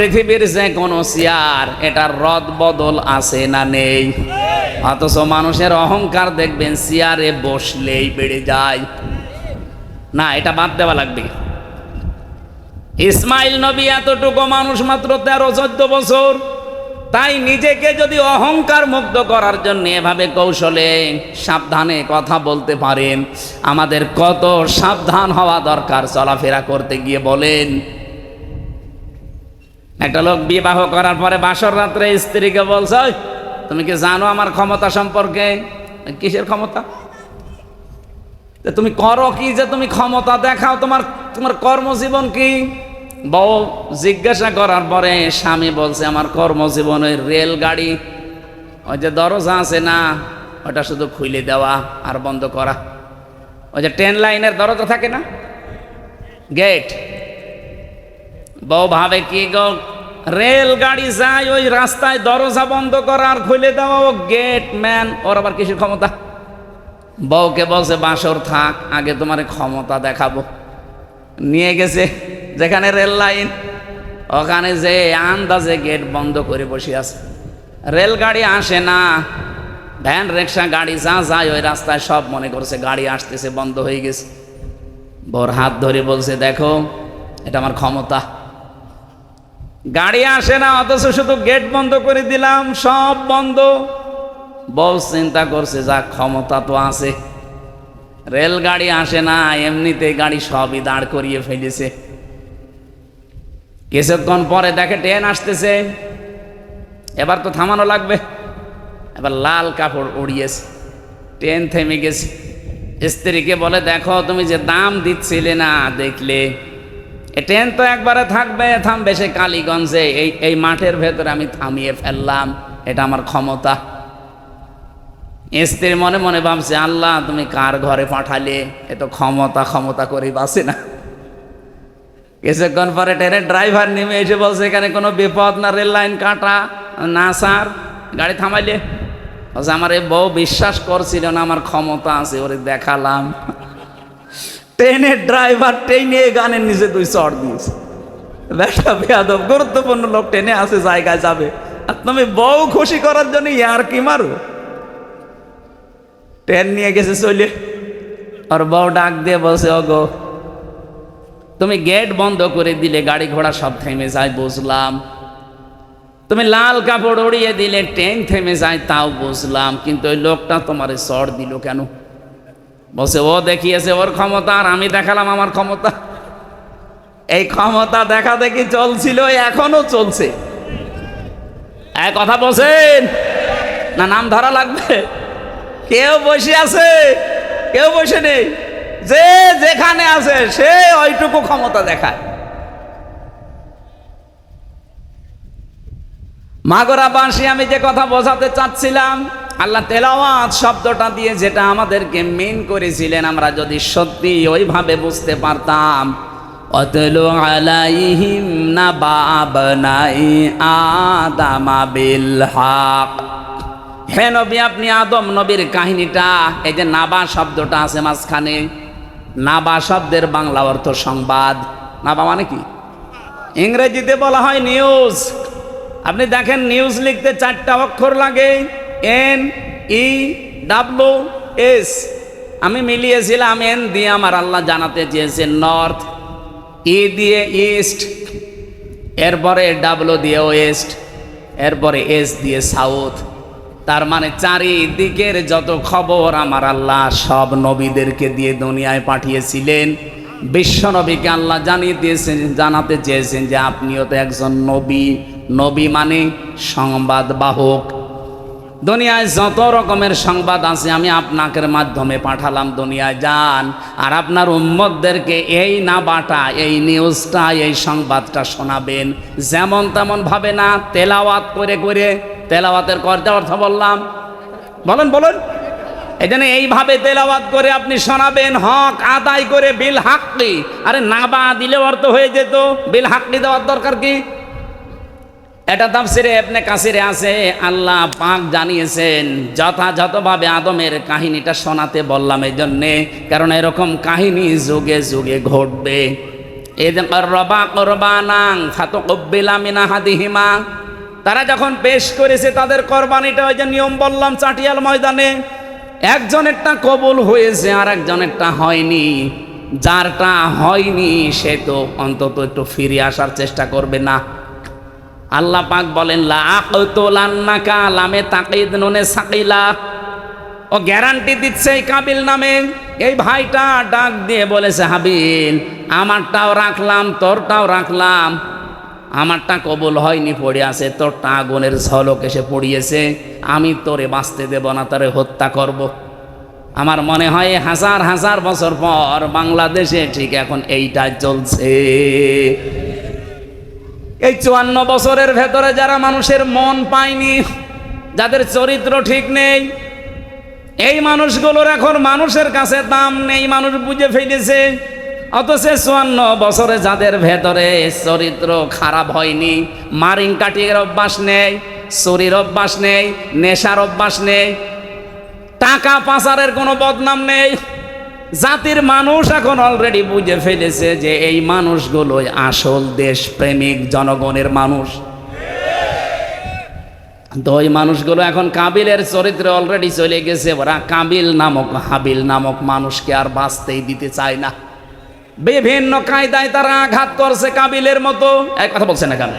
পৃথিবীর যে কোনো চেয়ার এটার রদ বদল আছে না নেই। অথচ মানুষের অহংকার দেখবেন চেয়ারে বসলেই বেড়ে যায়। না, এটা বাদ দেওয়া লাগবে। ইসমাইল নবী এতটুকু মানুষ মাত্র তেরো, চোদ্দ বছর। তাই নিজেকে যদি অহংকার মুক্ত করার জন্য এভাবে কৌশলে সাবধানে কথা বলতে পারেন। আমাদের কত সাবধান হওয়া দরকার, চলাফেরা করতে গিয়ে বলেন। একটা লোক বিবাহ করার পরে বাসর রাত্রে স্ত্রীকে বলছে "ওই, তুমি কি জানো আমার ক্ষমতা সম্পর্কে? কিসের ক্ষমতা? তুমি করো কি যে তুমি ক্ষমতা দেখাও তোমার তোমার কর্মজীবন কি? বউ জিজ্ঞাসা করার পরে স্বামী বলছে আমার কর্মজীবনের রেলগাড়ি ওই যে দরজা আছে না ওটা শুধু খুলে দেওয়া আর বন্ধ করা। ওই যে ট্রেন লাইনের দরজা থাকে না? গেট। বউ ভাবে কি গো? রেলগাড়ি যায়, ওই রাস্তায় দরজা বন্ধ করা আর খুলে দেওয়া ও গেট ম্যান। ওর আবার কিসের ক্ষমতা? বউকে বলছে বাসর থাক, আগে তোমার ক্ষমতা দেখাবো। নিয়ে গেছে যেখানে রেল লাইন, ওখানে যে আন্দাজে গেট বন্ধ করে বসে আছে। রেলগাড়ি আসে না। ভ্যান রিক্সা গাড়ি যা যায়, ওই রাস্তায় সব মনে করছে, গাড়ি আসতেছে, বন্ধ হয়ে গেছে। বউর হাত ধরে বলছে, দেখো, এটা আমার ক্ষমতা। গাড়ি আসে না, অথচ শুধু গেট বন্ধ করে দিলাম, সব বন্ধ। বউ চিন্তা করছে, যা ক্ষমতা তো আছে। রেলগাড়ি আসে না, এমনিতে গাড়ি সবই দাঁড় করিয়ে ফেলেছে। কিছুক্ষণ পরে দেখে ট্রেন আসতেছে। এবার তো থামানো লাগবে। এবার লাল কাপড় উড়িয়েছে। ট্রেন থেমে গেছে। স্ত্রীকে বলে, দেখো, তুমি যে দাম দিচ্ছিলে না, দেখলে ট্রেন তো একবারে থাকবে, থামবে সে কালীগঞ্জে। এই এই মাঠের ভেতরে আমি থামিয়ে ফেললাম, এটা আমার ক্ষমতা। স্ত্রী মনে মনে ভাবছে, আল্লাহ, তুমি কার ঘরে পাঠালে? এ তো ক্ষমতা ক্ষমতা করে বাসে না। কিছুক্ষণ পরে ট্রেনের ড্রাইভার নেমে এসে বলছে, এখানে কোনো বিপদ না, রেল লাইন কাটা। না, স্যার। গাড়ি থামাইলে? বলছে, আমার এই বউ বিশ্বাস করছিল না, আমার ক্ষমতা আছে, ওরে দেখালাম। ট্রেনের ড্রাইভার ট্রেনে গানের নিচে দুই চড় দিয়েছে। বেটা বেয়াদব, গুরুত্বপূর্ণ লোক ট্রেনে আছে, জায়গায় যাবে। আর তুমি বউ খুশি করার জন্য ইয়ার কি মারো? ট্রেন নিয়ে গেছে, চলে। আর বউ ডাক দিয়ে বলছে, ওগো, তুমি গেট বন্ধ করে দিলে, গাড়ি ঘোড়া সব থেমে যায়, বুঝলাম। তুমি লাল কাপড় উড়িয়ে দিলে, ট্রেন থেমে যায়, তাও বুঝলাম। কিন্তু ওই লোকটা তোমার চড় দিল কেন? বলছে, ও দেখিয়েছে ওর ক্ষমতা আর আমি দেখালাম আমার ক্ষমতা। এই ক্ষমতা দেখা দেখি চলছিল এখনও চলছে। এক কথা বলছেন? না, নাম ধরা লাগবে। কেউ বসে আছে, কেউ বসে নেই। যে যেখানে আছে, সে ওইটুকু ক্ষমতা দেখায়। মাগরা বাঁশি আমি যে কথা বোঝাতে চাচ্ছিলাম আল্লাহ তেলাওয়াত শব্দটা দিয়ে যেটা আমাদেরকে মেন করেছিলেন, আমরা যদি সত্যি ওইভাবে বুঝতে পারতাম। অতলু আলাইহিম না বাবনাই আদামা বিল হক হে নবী, আপনি আদম নবীর কাহিনীটা, এই যে নাবা শব্দটা আছে মাঝখানে, নাবা শব্দের বাংলা অর্থ সংবাদ। নাবা মানে কি? ইংরেজিতে বলা হয় নিউজ আপনি দেখেন নিউজ লিখতে চারটা অক্ষর লাগে। এন ই ডাব্লু এস আমি মিলিয়েছিলাম এন দিয়ে আমার আল্লাহ জানাতে চেয়েছেন নর্থ ই দিয়ে ইস্ট এরপরে ডাব্লু দিয়ে ওয়েস্ট এরপরে এস দিয়ে সাউথ তার মানে চারিদিকের যত খবর আমার আল্লাহ সব নবীদেরকে দিয়ে দুনিয়ায় পাঠিয়েছিলেন। বিশ্ব নবীকে আল্লাহ জানিয়ে দিয়েছেন, জানাতে চেয়েছেন যে আপনিও তো একজন নবী। নবী মানে সংবাদ বাহক দুনিয়ায় যত রকমের সংবাদ আছে আমি আপনাকের মাধ্যমে পাঠালাম, দুনিয়ায় যান। আর আপনার উম্মতদেরকে এই নাবাটা এই নিউজটা, এই সংবাদটা শোনাবেন। যেমন তেমন ভাবে না, তেলাওয়াত করে করে, তেলাওয়াতের করতে অর্থ বললাম। বলেন বলেন। এই জন্য এইভাবে তেলাওয়াত করে আপনি শোনাবেন, হক আদায় করে বিল হাকলি আরে না বা দিলে অর্থ হয়ে যেত, বিল হাকলি দেওয়ার দরকার কি? এটা তাফসিরে আপনি কাসিরে আছে। আল্লাহ পাক জানিয়েছেন, যথাযথভাবে আদমের কাহিনীটা শোনাতে বললাম এই জন্যে কারণ এরকম কাহিনী যুগে যুগে ঘটবে। তারা যখন পেশ করেছে তাদের কোরবানিটা, ওই যে নিয়ম বললাম চাটিয়াল ময়দানে, একজনেরটা কবুল হয়েছে আর একজনেরটা হয়নি। যারটা হয়নি, সে তো অন্তত একটু ফিরে আসার চেষ্টা করবে না। আল্লাহ পাক বলেন, লা আকতুলান্নাকা লামে তাকিদ নুনে সাকিলা। ও গ্যারান্টি দিচ্ছে এই কাবিল নামে। এই ভাইটা ডাক দিয়ে বলেছে হাবিল আমারটাও রাখলাম, তোরটাও রাখলাম। আমারটা কবুল হয়নি, পড়ে আছে। তোরটা আগুনের ঝলক এসে পড়িয়েছে। আমি তোরে বাঁচতে দেব না, তোরে হত্যা করব। আমার মনে হয় হাজার হাজার বছর পর বাংলাদেশে ঠিক এখন এইটা চলছে। এই চুয়ান্ন বছরের ভেতরে যারা মানুষের মন পায়নি, যাদের চরিত্র ঠিক নেই, এই মানুষগুলোর এখন মানুষের কাছে দাম নেই, মানুষ বুঝে ফেলেছে। অথচ চুয়ান্ন বছরে যাদের ভেতরে চরিত্র খারাপ হয়নি, মারিং কাটিয়ের অভ্যাস নেই, চুরির অভ্যাস নেই, নেশার অভ্যাস নেই, টাকা পাচারের কোনো বদনাম নেই জাতির মানুষ এখন অলরেডি বুঝে ফেলেছে যে এই মানুষগুলোই আসল দেশপ্রেমিক জনগণের মানুষ। তো ওই মানুষগুলো এখন কাবিলের চরিত্রে অলরেডি চলে গেছে। ওরা কাবিল নামক, হাবিল নামক মানুষকে আর বাঁচতেই দিতে চায় না। বিভিন্ন কায়দায় তারা আঘাত করছে কাবিলের মতো। এক কথা বলছে না কেন?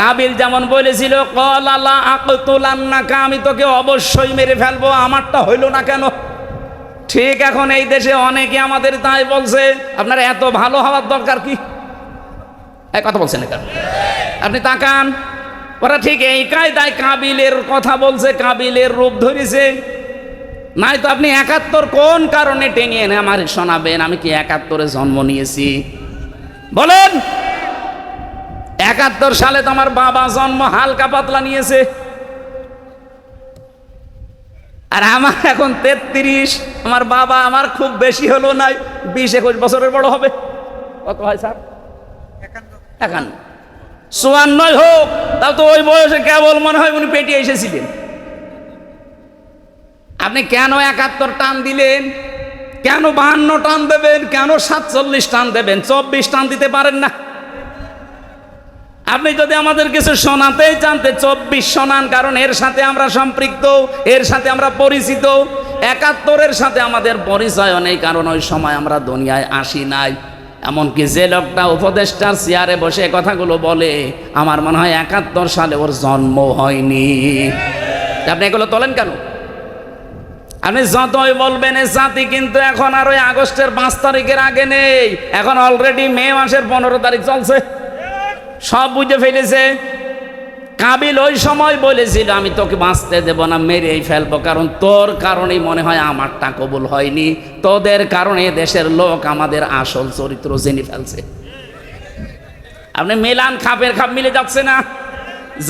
কাবিল যেমন বলেছিল কল আল্লাহ আকতুলান্নাকা, আমি তোকে অবশ্যই মেরে ফেলব, আমারটা হইল না কেন? ঠিক এখন এই দেশে অনেকে আমাদের তাই বলছে, আপনার এত ভালো হওয়ার দরকার কি? এক কথা বলছেন না আপনি তাকান, ওরা ঠিক এই কায়দায় কাবিলের কথা বলছে, কাবিলের রূপ ধরেছে। নাই তো আপনি একাত্তর কোন কারণে টেনে এনে আমার শোনাবেন? আমি কি একাত্তরে জন্ম নিয়েছি? বলেন, একাত্তর সালে তো আমার বাবা জন্ম হালকা পাতলা নিয়েছে। আর আমার এখন তেত্রিশ আমার বাবা আমার খুব বেশি হলো নাই বিশ একুশ বছরের বড় হবে। কত হয় স্যার? একান্ন। চুয়ান্নই হোক তাও তো ওই বয়সে কেবল মনে হয় উনি পেটিয়ে এসেছিলেন। আপনি কেন একাত্তর টান দিলেন? কেন বাহান্ন টান দেবেন? কেন সাতচল্লিশ টান দেবেন? চব্বিশ টান দিতে পারেন না। আপনি যদি আমাদের কিছু শোনাতেই জানতে চব্বিশ শোনান, কারণ এর সাথে আমরা সম্পৃক্ত, এর সাথে আমরা পরিচিত, একাত্তরের সাথে আমাদের পরিচয় নেই, কারণ ওই সময় আমরা দুনিয়ায় আসি নাই। এমনকি যে লোকটা উপদেষ্টার চেয়ারে বসে কথাগুলো বলে, আমার মনে হয় একাত্তর সালে ওর জন্ম হয়নি। আপনি এগুলো তোলেন কেন? আপনি যতই বলবেন, এ জাতি কিন্তু এখন আর ওই আগস্টের পাঁচ তারিখের আগে নেই, এখন অলরেডি মে মাসের পনেরো তারিখ চলছে। সব বুঝে ফেলেছে। কাবিল ওই সময় বলেছিল, আমি তোকে বাঁচতে দেব না, মেরেই ফেলব, কারণ তোর কারণেই মনে হয় আমারটা কবুল হয়নি। তোদের কারণে দেশের লোক আমাদের আসল চরিত্র জেনে ফেলছে। আপনি মেলান খাপের খাপ মিলে যাচ্ছে না।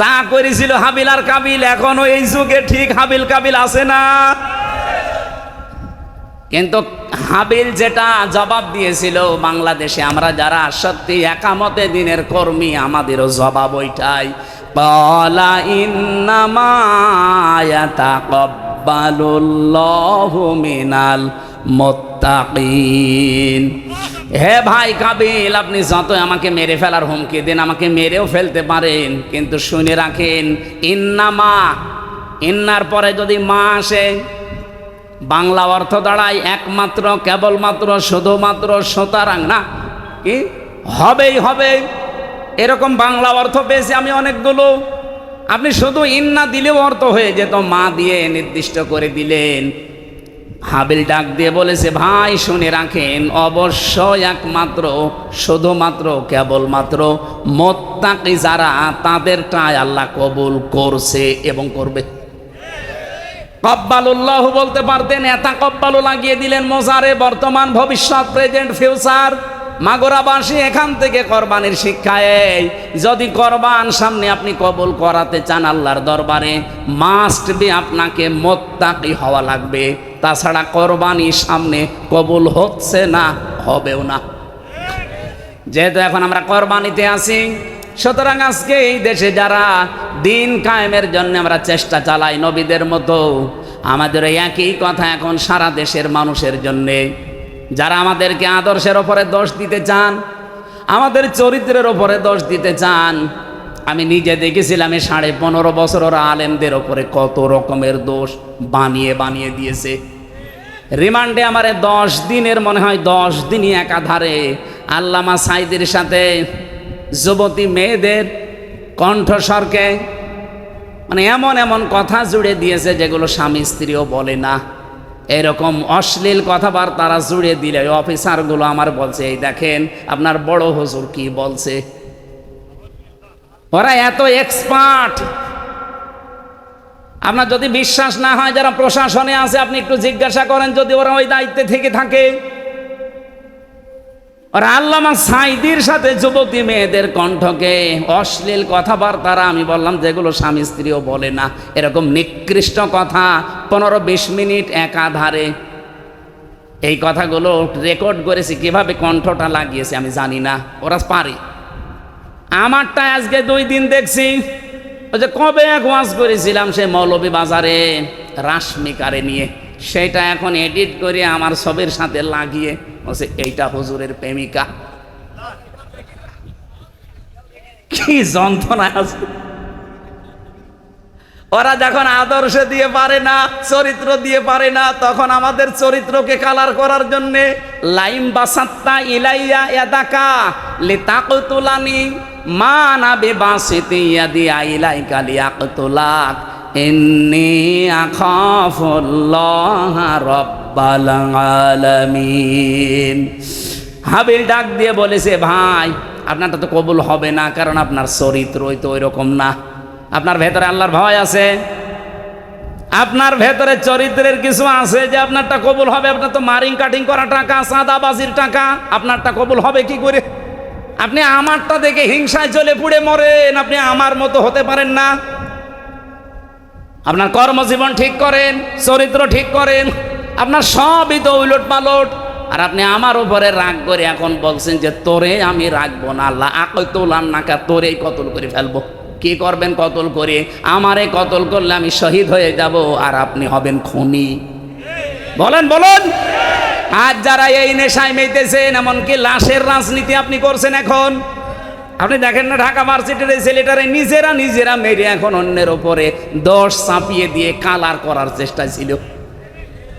যা করেছিল হাবিল আর কাবিল, এখনও এই যুগে ঠিক হাবিল কাবিল আছে না। কিন্তু হাবিল যেটা জবাব দিয়েছিল বাংলাদেশে, আমরা যারা সত্যি একামতে দিনের কর্মী, আমাদেরও জবাব ওইটাই। মিনাল মুত্তাকিন। হে ভাই কাবিল, আপনি যত আমাকে মেরে ফেলার হুমকি দেন, আমাকে মেরেও ফেলতে পারেন, কিন্তু শুনে রাখেন, ইন্নামা, ইন্নার পরে যদি মা আসে বাংলা অর্থ দাঁড়ায় একমাত্র, কেবলমাত্র, শুধুমাত্র সুতরাং না। কি? হবেই হবে এরকম বাংলা অর্থ পেয়েছি আমি অনেকগুলো। আপনি শুধু ইন্না দিলেও অর্থ হয়ে যেত। মা দিয়ে নির্দিষ্ট করে দিলেন। হাবিল ডাক দিয়ে বলেছে, ভাই, শুনে রাখেন, অবশ্যই একমাত্র, শুধুমাত্র, কেবলমাত্র মোত্তাকি যারা, তাদেরটাই আল্লাহ কবুল করছে এবং করবে। কব্বালুল্লাহ বলতে পারতেন, এতা কব্বালু লাগিয়ে দিলেন মোজারে, বর্তমান ভবিষ্যৎ, প্রেজেন্ট, ফিউচার। মাগোরাবাসী এখান থেকে কোরবানির শিক্ষা এই। যদি কোরবান সামনে আপনি কবুল করাতে চান আল্লাহর দরবারে মাস্ট বি আপনাকে মোত্তাকি হওয়া লাগবে। তাছাড়া কোরবানি সামনে কবুল হচ্ছে না, হবেও না। যেহেতু এখন আমরা কোরবানিতে আছি, সুতরাং আজকে এই দেশে যারা দিন কায়েমের জন্য আমরা চেষ্টা চালাই নবীদের মতো। আমাদের একই কথা এখন সারা দেশের মানুষের জন্যে। যারা আমাদেরকে আদর্শের ওপরে দোষ দিতে চান, আমাদের চরিত্রের ওপরে দোষ দিতে চান, আমি নিজে দেখেছিলাম এই সাড়ে পনেরো বছর ওরা আলেমদের ওপরে কত রকমের দোষ বানিয়ে বানিয়ে দিয়েছে। রিমান্ডে আমারে দশ দিনের মনে হয় দশ দিনই একাধারে আল্লামা সাইদের সাথে যুবতী মেয়েদের কণ্ঠস্বরকে মানে এমন এমন কথা জুড়ে দিয়েছে যেগুলো স্বামী স্ত্রীও বলে না। এরকম অশ্লীল কথাবার্তারা জুড়ে দিলে ওই অফিসারগুলো আমার বলছে, এই দেখেন আপনার বড় হুজুর কি বলছে? ওরা এত এক্সপার্ট আপনার যদি বিশ্বাস না হয়, যারা প্রশাসনে আছে, আপনি একটু জিজ্ঞাসা করেন যদি ওরা ওই দায়িত্বে থেকে থাকে। ওরা আল্লামা সাইদির সাথে যুবতী মেয়েদের কণ্ঠকে অশ্লীল কথাবার্তারা আমি বললাম, যেগুলো স্বামী স্ত্রীও বলে না। এরকম নিকৃষ্ট কথা পনেরো বিশ মিনিট একাধারে। এই কথাগুলো রেকর্ড করেছি, কীভাবে কণ্ঠটা লাগিয়েছে আমি জানি না, ওরা পারে। আমারটা আজকে দুই দিন দেখছি, ওই যে কবে এক ওয়াজ করেছিলাম সে মৌলবী বাজারে, রাশমিকারে নিয়ে। সেটা এখন এডিট করে আমার সবের সাথে লাগিয়ে বলছে এইটা হুজুরের প্রেমিকা। কি যন্ত্রণা আছে। ওরা যখন আদর্শ দিয়ে পারে না, চরিত্র দিয়ে পারে না, তখন আমাদের চরিত্রকে কালার করার জন্যে লাইম বাসাত্তা ইলাইয়া এদাকা লে তাকতুলানি মা না বেবাসিতে ইয়াদি আইলাই কালি আকতুলাক ইন্নি আখাফুল্লাহ আলামিন। হাবিল ডাক দিয়ে বলেছে, ভাই, আপনারটা তো কবুল হবে না, কারণ আপনার চরিত্রই তো ওই রকম না। আপনার ভেতরে আল্লাহর ভয় আছে। আপনার ভেতরে চরিত্রের কিছু আছে যে আপনারটা কবুল হবে। আপনার তো মারিং কাটিং করা টাকা সাদাবাজির টাকা, আপনারটা কবুল হবে কি করে? আপনি আমারটা দেখে হিংসায় চলে পুড়ে মরেন, আপনি আমার মতো হতে পারেন না। আপনার কর্মজীবন ঠিক করেন, চরিত্র ঠিক করেন। আপনার সবই তো উলট পালট। আর আপনি আমার উপরে রাগ করে এখন বলছেন যে তোরে আমি রাখব না, আল্লাহ আকই তোলাম নাকা তোরেই কতল করে ফেলব। কি করবেন কতল করে? আমারে কতল করলে আমি শহীদ হয়ে যাব, আর আপনি হবেন খুনি। বলেন, বলুন। আজ যারা এই নেশায় মেতেছেন এমনকি লাশের রাজনীতি আপনি করছেন এখন। আপনি দেখেন না, ঢাকা ভার্সিটির এই ছেলেটারে নিজেরা নিজেরা মেরে এখন অন্যের ওপরে দশ চাপিয়ে দিয়ে কালার করার চেষ্টা ছিল।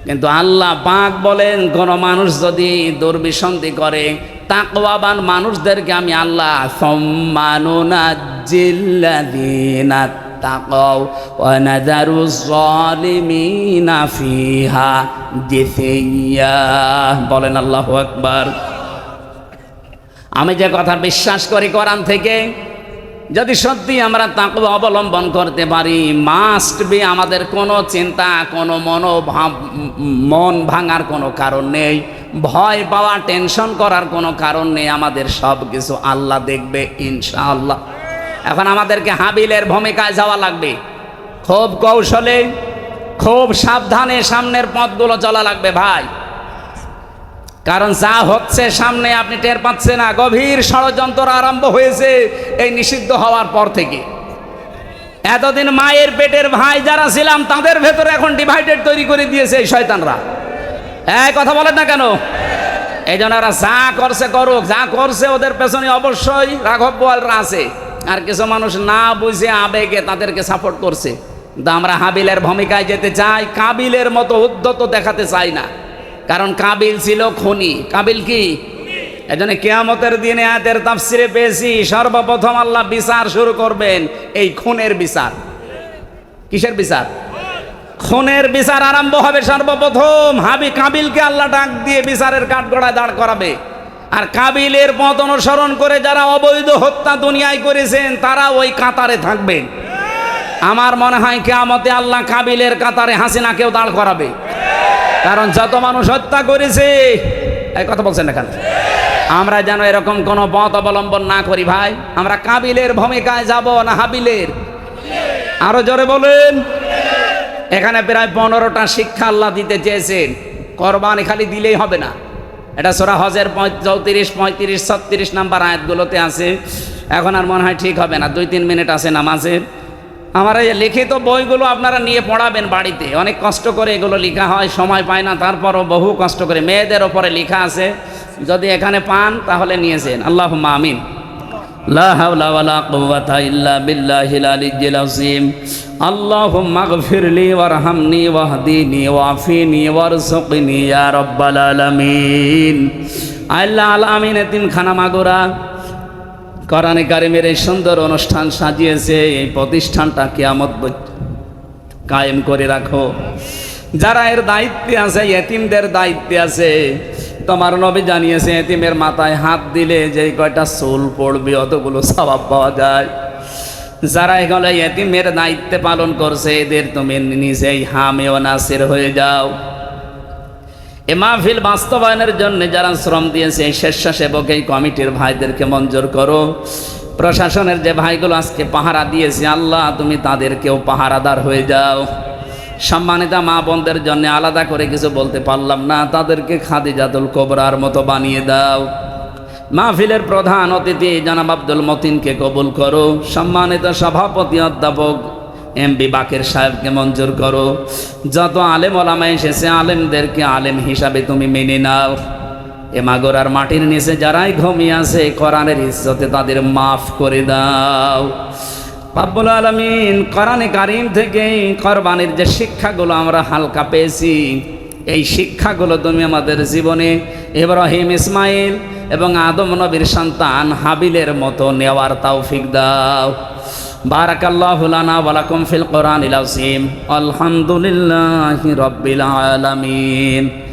কিন্তু আল্লাহ পাক বলেন কোন মানুষ যদি দুর্বিসন্ধি করে, তাকওয়াবান মানুষদেরকে আমি আল্লাহ সম্মানুনা জিল্লাদিনা তাকাও ওয়ানাদারু জালিমিনা ফিহা জিসিয়া বলেন আল্লাহু আকবার। আমি যে কথা বিশ্বাস করি কোরআন থেকে যদি সত্যি আমরা তাকে অবলম্বন করতে পারি মাস্ট বি আমাদের কোনো চিন্তা, কোনো মনোভাব, মন ভাঙার কোনো কারণ নেই, ভয় পাওয়া টেনশন করার কোনো কারণ নেই, আমাদের সব কিছু আল্লাহ দেখবে, ইনশাআল্লাহ। এখন আমাদেরকে হাবিলের ভূমিকায় যাওয়া লাগবে। খুব কৌশলে, খুব সাবধানে সামনের পথগুলো চলা লাগবে ভাই। কারণ যা হচ্ছে সামনে আপনি টের পাচ্ছেন না, গভীর ষড়যন্ত্র আরম্ভ হয়েছে এই নিষিদ্ধ হওয়ার পর থেকে। এতদিন মায়ের পেটের ভাই যারা ছিলাম, তাদের ভেতরে এখন ডিভাইডেড তৈরি করে দিয়েছে এই শয়তানরা। এই কথা বলেন না কেন? এই জন্য ওরা যা করছে করুক, যা করছে ওদের পেছনে অবশ্যই রাঘব বোয়ালরা আছে। আর কিছু মানুষ না বুঝে আবেগে তাদেরকে সাপোর্ট করছে। কিন্তু আমরা হাবিলের ভূমিকায় যেতে চাই, কাবিলের মতো উদ্যত দেখাতে চাই না। কারণ কাবিল ছিল খনি। কাবিল কি? এজন্য কেয়ামতের দিনে আয়াতের তাফসিরে পেয়েছি, সর্বপ্রথম আল্লাহ বিচার শুরু করবেন এই খুনের বিচার। কিসের বিচার? খুনের বিচার আরম্ভ হবে সর্বপ্রথম। হাবি কাবিলকে আল্লাহ ডাক দিয়ে বিচারের কাঠগড়ায় দাঁড় করাবে। আর কাবিলের পথ অনুসরণ করে যারা অবৈধ হত্যা দুনিয়ায় করেছেন, তারা ওই কাতারে থাকবেন। আমার মনে হয় কেয়ামতে আল্লাহ কাবিলের কাতারে হাসিনাকেও দাঁড় করাবে। কারণ যত মানুষ হত্যা করেছে, এই কথা বলছেন না কেন? আমরা যেন এরকম কোনো পথ অবলম্বন না করি ভাই। আমরা কাবিলের ভূমিকায় যাব না হাবিলের? আরও জোরে বলেন। এখানে প্রায় পনেরোটা শিক্ষা আল্লাহ দিতে চেয়েছেন। কোরবানি খালি দিলেই হবে না। এটা সোরা হজের চৌত্রিশ, পঁয়ত্রিশ, ছত্রিশ নাম্বার আয়াতগুলোতে আছে। এখন আর মনে হয় ঠিক হবে না। দুই তিন মিনিট আছে নামাজের। আমার এই লিখিত বইগুলো আপনারা নিয়ে পড়াবেন বাড়িতে। অনেক কষ্ট করে এগুলো লেখা হয়, সময় পায় না, তারপরও বহু কষ্ট করে। মেয়েদের ওপরে লেখা আছে, যদি এখানে পান তাহলে নিয়েছেন আল্লাহ মামিন আল্লাহুম্মা আলামিন। আল্লাহ আল আমিন মাগুরা। কোরআনে কারিমের এই সুন্দর অনুষ্ঠান সাজিয়েছে, এই প্রতিষ্ঠানটা কিয়ামত কায়েম করে রাখো। যারা এর দায়িত্বে আছে, এতিমদের দায়িত্বে আছে, তোমার নবী জানিয়েছে, এতিমের মাথায় হাত দিলে যে কয়টা চুল পড়বে, অতগুলো স্বভাব পাওয়া যায়। যারা এগুলো এতিমের দায়িত্বে পালন করছে, এদের তুমি নিজেই হামেও নাসির হয়ে যাও। এ মাহফিল বাস্তবায়নের জন্য যারা শ্রম দিয়েছে, এই স্বেচ্ছাসেবক, এই কমিটির ভাইদেরকে মঞ্জুর করো। প্রশাসনের যে ভাইগুলো আজকে পাহারা দিয়েছে, আল্লাহ তুমি তাদেরকেও পাহারাদার হয়ে যাও। সম্মানিতা মা বোনদের জন্য আলাদা করে কিছু বলতে পারলাম না, তাদেরকে খাদিজাতুল কোবরার মতো বানিয়ে দাও। মাহফিলের প্রধান অতিথি জনাব আব্দুল মতিনকে কবুল করো। সম্মানিত সভাপতি অধ্যাপক এম বি বাকের সাহেবকে মঞ্জুর করো। যত আলেম ওলামা এসেছে, আলেমদেরকে আলেম হিসাবে তুমি মেনে নাও। এ মাগোরার মাটির নিচে যারাই ঘুমিয়ে আছে, কোরআনের ইজ্জতে তাদের মাফ করে দাও। পাব্বুল আলমিন কোরআনে কারিম থেকে কোরবানির যে শিক্ষাগুলো আমরা হালকা পেয়েছি, এই শিক্ষাগুলো তুমি আমাদের জীবনে ইব্রাহিম, ইসমাইল এবং আদম নবীর সন্তান হাবিলের মতো নেওয়ার তৌফিক দাও। বারাকাল্লাহু লানা ওয়া লাকুম ফিল কোরআনিল আযীম। আলহামদুলিল্লাহি রাব্বিল আলামিন।